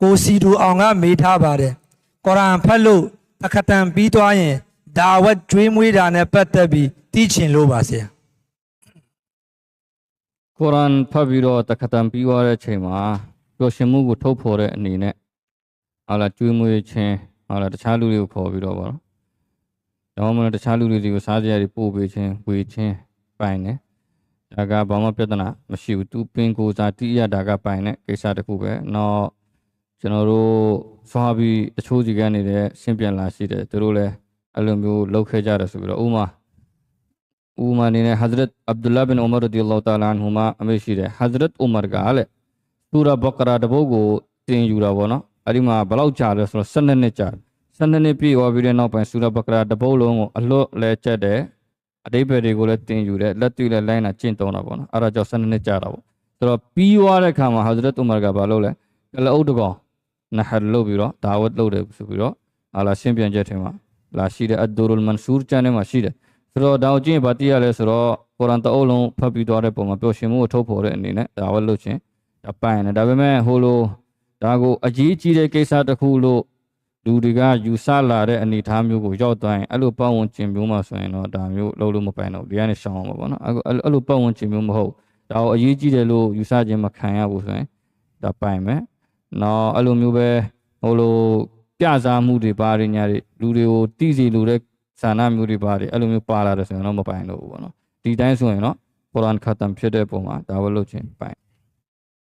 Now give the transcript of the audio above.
ကိုစီတူအောင်ကမေးထားပါတယ်ကုရ်အာန်ဖတ်လို့တခတန်ပြီးသွားရင်ဒါဝတ်ကျွေးမွေးတာနဲ့ပတ်သက်ပြီးသိချင်လို့ပါဆရာကုရ်အာန်ဖတ်ပြီးတော့တခတံပြီးသွားတဲ့အချိန်မှာပျော်ရွှင်မှုကိုထုတ်ဖော်တဲ့အနေနဲ့ဟာလာကျွေးမွေးခြင်းဟာလာတခြားလူတွေကိုခေါ်ပြီးတော့ဗောနော်။ဒါမှမဟုတ်တခြားလူတွေကိုစားကြရတွေပို့ပေးခြင်းဝေခြင်းပိုင်တယ်။ဒါကဘာမှပြဿနာမရှိဘူး။ तू ပင်ကိုယ်စားတိရတာကပိုင်တဲ့ကိစ္စတစ်ခုပဲ။နောက် ကျွန်တော်တို့ဆွာပြီးတချို့စီကနေလည်းရှင်းပြန်လာရှိတယ်။သူတို့လည်းအဲ့လိုမျိုးလုပ်ခဲ့ကြတယ်ဆိုပြီးတော့ဥမာဥမာနေနဲ့ Hazrat Abdullah bin Umar radiyallahu ta'ala anhuma အမေရှိတယ် Hazrat Umar ကလည်းစူရာဘကရာတပုတ်ကိုတင်ယူတာပေါ့နော်အဲ့ဒီမှာဘယ်လောက်ကြာလဲဆိုတော့12နှစ်ကြာ12နှစ်ပြည့်သွားပြီးတဲ့နောက်ပိုင်းစူရာဘကရာတပုတ်လုံးကိုအလွတ်လဲချက်တယ်အတိပ္ပယ်တွေကိုလည်းတင်ယူတယ်လက်တွေ့လည်းလိုင်းတာကျင့်သုံးတာပေါ့နော်အဲ့ဒါကြောင့်12နှစ်ကြာတာပေါ့ဆိုတော့ပြီးသွားတဲ့ခါမှာ Hazrat Umar ကဘာလုပ်လဲကလအုပ်တကောင် နဟတ်လုပ်ပြီးတော့ဒါဝတ်လုပ်တယ်ဆိုပြီးတော့ဟာလာရှင်းပြန်ချက်ထဲမှာလာရှိတဲ့အဒ်ဒူရ်မန်ဆူရ်ချန်ထဲမှာရှိတယ်ဆိုတော့ဒါကိုကြည့်ရင်ဗာတိရလဲဆိုတော့ကုရ်အာန်တအုပ်လုံးဖတ်ပြီးသွားတဲ့ပုံမှာပျော်ရွှင်မှုကိုထုတ်ဖော်တဲ့အနေနဲ့ဒါဝတ်လုပ်ခြင်းဒါပိုင်တယ်ဒါပေမဲ့ဟိုလိုဒါကိုအကြီးကြီးတဲ့ကိစ္စတစ်ခုလို့လူတွေကယူဆလာတဲ့အနေအထားမျိုးကိုရောက်သွားရင်အဲ့လိုပတ်ဝန်းကျင်မျိုးမှာဆိုရင်တော့ဒါမျိုးလုပ်လို့မပိုင်တော့ဘူးဒီကနေရှောင်အောင်ပါပေါ့နော်အခုအဲ့လိုပတ်ဝန်းကျင်မျိုးမဟုတ်ဒါကိုအရေးကြီးတယ်လို့ယူဆခြင်းမခံရဘူးဆိုရင်ဒါပိုင်မယ် နော်အဲ့လိုမျိုးပဲဟိုလိုပြစားမှုတွေပါရညာတွေလူတွေကိုတိစီလူတဲ့ဆန္ဒမျိုးတွေပါတယ်အဲ့လိုမျိုးပါလာတယ်ဆိုရင်တော့မပိုင်တော့ဘူးပေါ့နော်ဒီတိုင်းဆိုရင်တော့ကုရ်အာန်ခတ်တမ်ဖြစ်တဲ့ပုံမှာဒါဝတ်လုပ်ခြင်းပိုင်